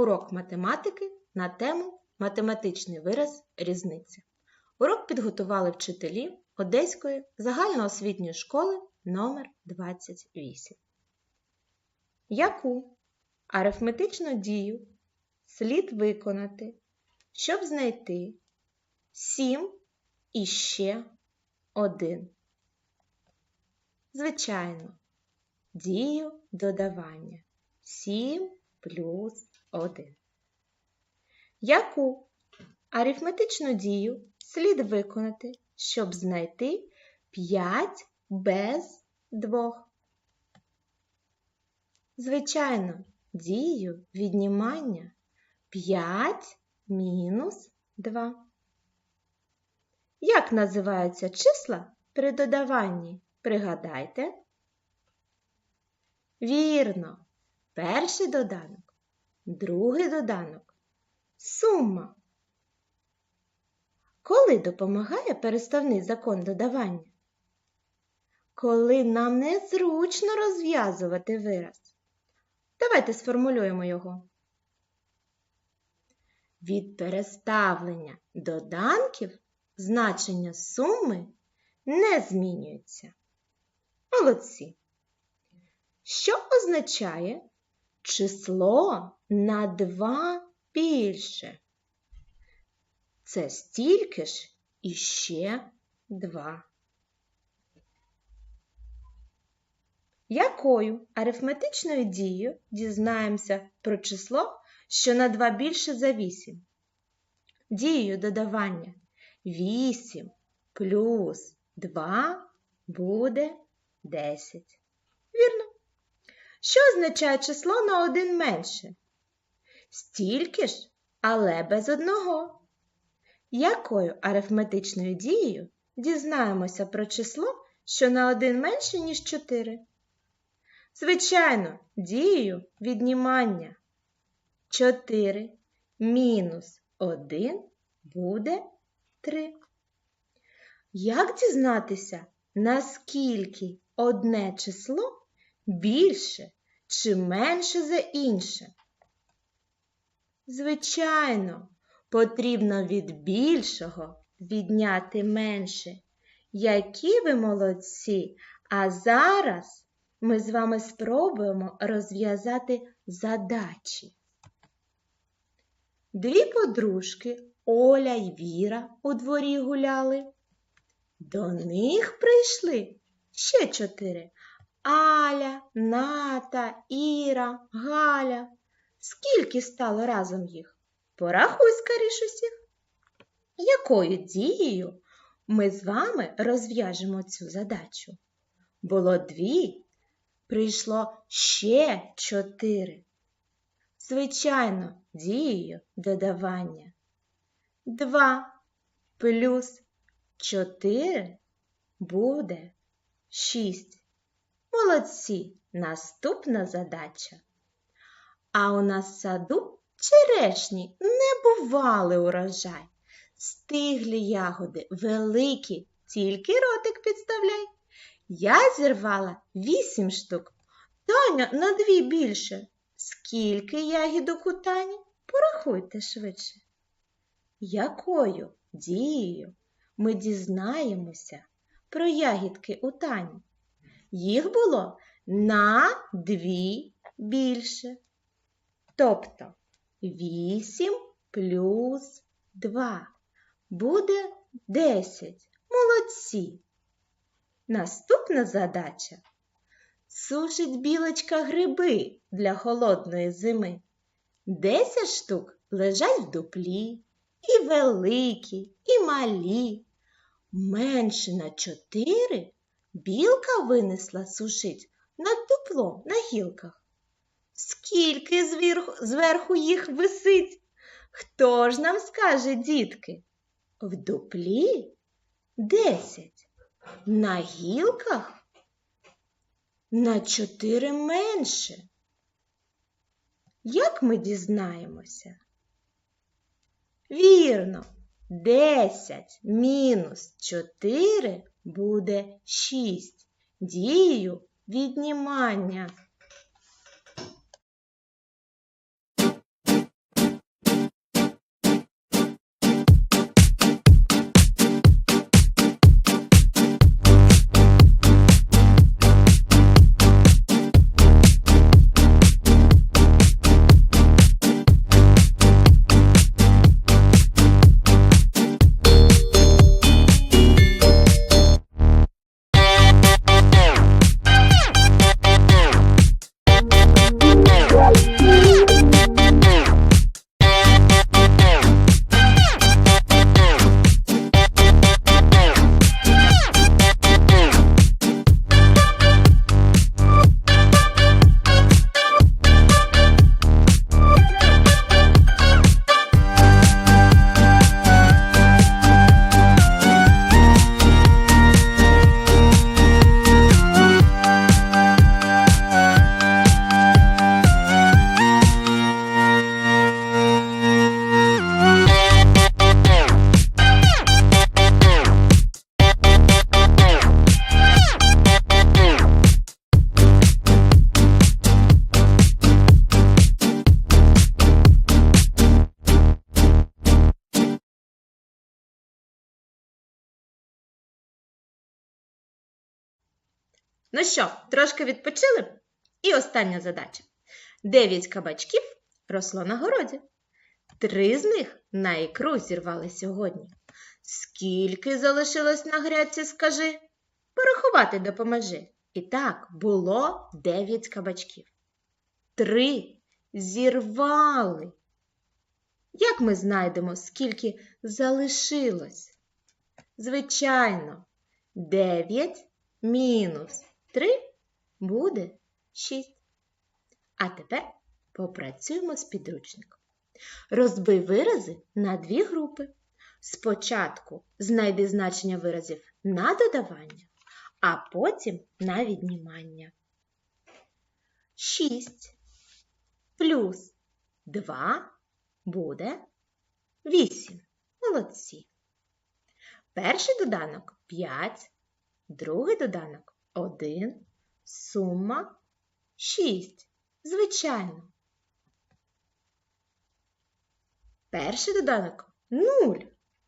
урок математики на тему Математичний вираз різниця. Урок підготували вчителі Одеської загальноосвітньої школи номер 28 Яку арифметичну дію слід виконати, щоб знайти 7 і ще 1? Звичайно, дію додавання 7 плюс 1. Яку арифметичну дію слід виконати, щоб знайти 5 без 2? Звичайно, дію віднімання 5 мінус 2. Як називаються числа при додаванні? Пригадайте. Вірно, перший доданок, другий доданок сума. Коли допомагає переставний закон додавання? Коли нам незручно розв'язувати вираз. Давайте сформулюємо його. Від переставлення доданків значення суми не змінюється. Молодці. Що означає число на 2 більше? Це стільки ж і ще 2. Якою арифметичною дією дізнаємося про число, що на 2 більше за 8? Дією додавання 8 плюс 2 буде 10. Вірно. Що означає число на 1 менше? Стільки ж, але без одного. Якою арифметичною дією дізнаємося про число, що на 1 менше, ніж 4? Звичайно, дією віднімання 4 мінус 1 буде 3. Як дізнатися, наскільки одне число більше чи менше за інше? Звичайно, потрібно від більшого відняти менше. Які ви молодці! А зараз ми з вами спробуємо розв'язати задачі. Дві подружки Оля й Віра у дворі гуляли. До них прийшли ще чотири Аля, Ната, Іра, Галя. Скільки стало разом їх? Порахуй скоріш усіх. Якою дією ми з вами розв'яжемо цю задачу? Було дві, прийшло ще чотири. Звичайно, дією додавання. Два плюс чотири буде шість. Молодці, наступна задача. А у нас в саду черешні не бували урожай. Стиглі ягоди великі, тільки ротик підставляй. Я зірвала вісім штук, Таня на дві більше. Скільки ягідок у Тані? Порахуйте швидше. Якою дією ми дізнаємося про ягідки у Тані? Їх було на дві більше. Тобто 8 плюс 2 буде 10. Молодці. Наступна задача. Сушить білочка гриби для холодної зими. 10 штук лежать в дуплі, і великі, і малі. Менше на 4 білка винесла сушить над дуплом на гілках. Скільки зверху, їх висить? Хто ж нам скаже, дітки? В дуплі десять, на гілках на чотири менше. Як ми дізнаємося? Вірно, десять мінус чотири буде шість. Дію віднімання. Ну що, трошки відпочили? І остання задача. Дев'ять кабачків росло на городі. Три з них на ікру зірвали сьогодні. Скільки залишилось на грядці, скажи? Порахувати допоможи. І так, було дев'ять кабачків. Три зірвали. Як ми знайдемо, скільки залишилось? Звичайно, 9 мінус 3 буде 6. А тепер попрацюємо з підручником. Розбий вирази на дві групи. Спочатку знайди значення виразів на додавання, а потім на віднімання. 6 плюс 2 буде 8. Молодці. Перший доданок 5, другий доданок 1, сума 6. Звичайно. Перший доданок 0,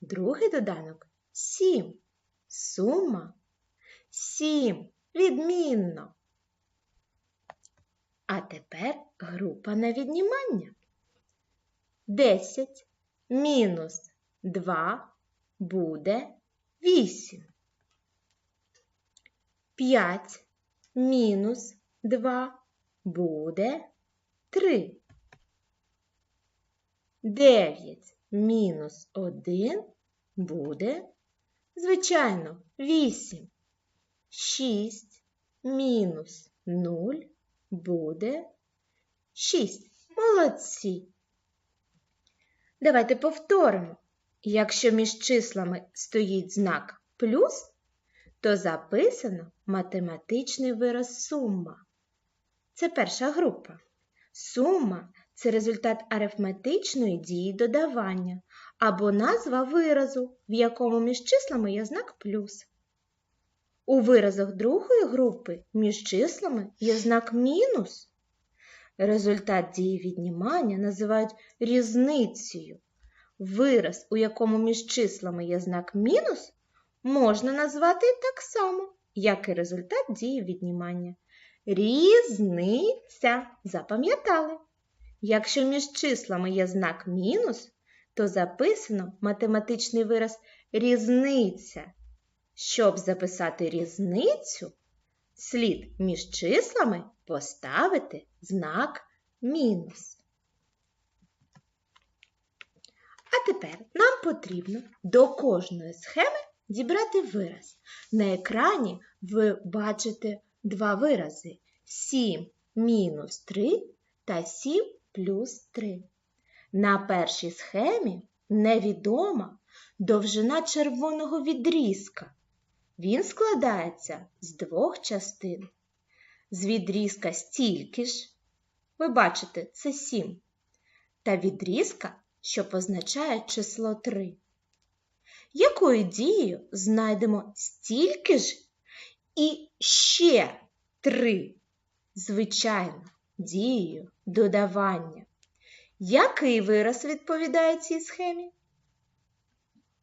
другий доданок 7. Сума 7. Відмінно. А тепер група на віднімання. 10 мінус 2 буде 8. 5 мінус 2 буде 3. 9 мінус 1 буде, звичайно, 8. 6 мінус 0 буде 6. Молодці. Давайте повторимо. Якщо між числами стоїть знак плюс, то записано математичний вираз сума. Це перша група. Сума це результат арифметичної дії додавання або назва виразу, в якому між числами є знак плюс. У виразах другої групи між числами є знак мінус. Результат дії віднімання називають різницею. Вираз, у якому між числами є знак мінус, можна назвати так само, як і результат дії віднімання. Різниця. Запам'ятали? Якщо між числами є знак мінус, то записано математичний вираз різниця. Щоб записати різницю, слід між числами поставити знак мінус. А тепер нам потрібно до кожної схеми дібрати вираз. На екрані ви бачите два вирази 7 мінус 3 та 7 плюс 3. На першій схемі невідома довжина червоного відрізка. Він складається з двох частин. З відрізка стільки ж, ви бачите, це 7, та відрізка, що позначає число 3. Якою дією знайдемо стільки ж і ще 3? Звичайно, дією додавання. Який вираз відповідає цій схемі?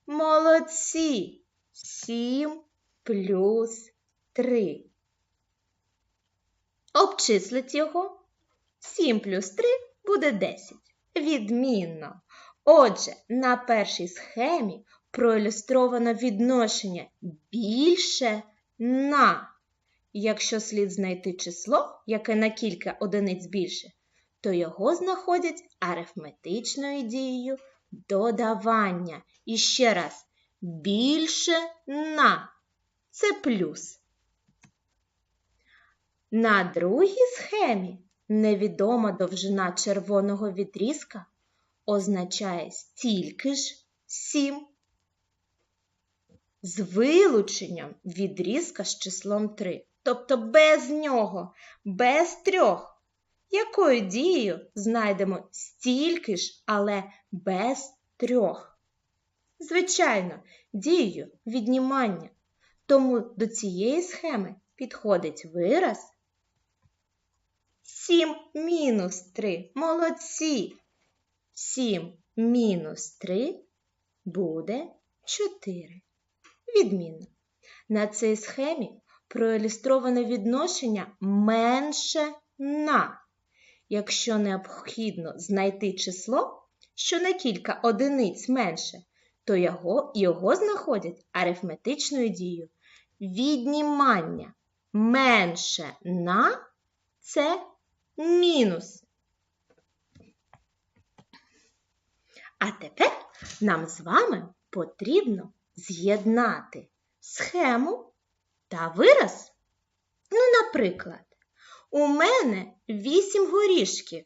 Молодці! 7 плюс 3. Обчислить його. 7 плюс 3 буде 10. Відмінно. Отже, на першій схемі проілюстровано відношення більше на. Якщо слід знайти число, яке на кілька одиниць більше, то його знаходять арифметичною дією додавання. І ще раз, більше на це плюс. На другій схемі невідома довжина червоного відрізка означає стільки ж 7. З вилученням відрізка з числом 3. Тобто без нього, без трьох. Якою дією знайдемо стільки ж, але без трьох? Звичайно, дією віднімання. Тому до цієї схеми підходить вираз 7 мінус 3. Молодці. 7 мінус 3 буде 4. Відмінно. На цій схемі проілюстроване відношення менше на. Якщо необхідно знайти число, що на кілька одиниць менше, то його, його знаходять арифметичною дією. Віднімання менше на це мінус. А тепер нам з вами потрібно з'єднати схему та вираз. Ну, наприклад, у мене вісім горішків,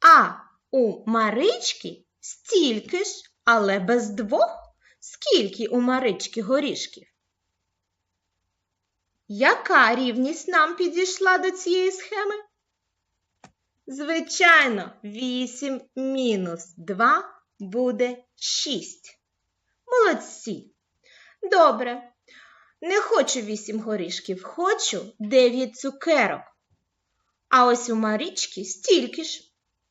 а у Марички стільки ж, але без двох. Скільки у Марички горішків? Яка рівність нам підійшла до цієї схеми? Звичайно, 8 мінус 2 буде 6. Молодці. Добре. Не хочу 8 горішків, хочу 9 цукерок. А ось у Марічки стільки ж.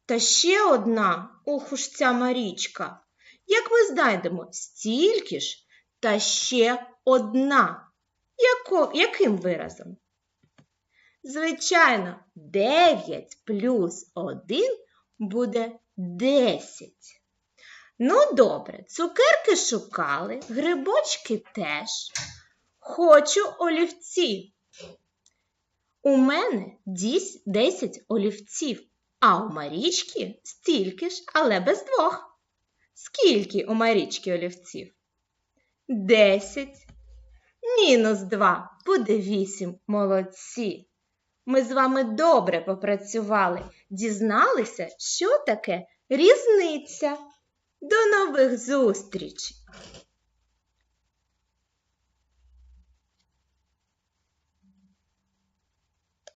Та ще одна, ох уж ця Марічка. Як ми знайдемо стільки ж та ще одна? Яко, яким виразом? Звичайно, 9 плюс 1 буде 10. Ну, добре, цукерки шукали, грибочки теж. Хочу олівці. У мене дісь 10 олівців, а у Марічки стільки ж, але без двох. Скільки у Марічки олівців? 10. Мінус 2 буде 8. Молодці. Ми з вами добре попрацювали, дізналися, що таке різниця. До нових зустрічей!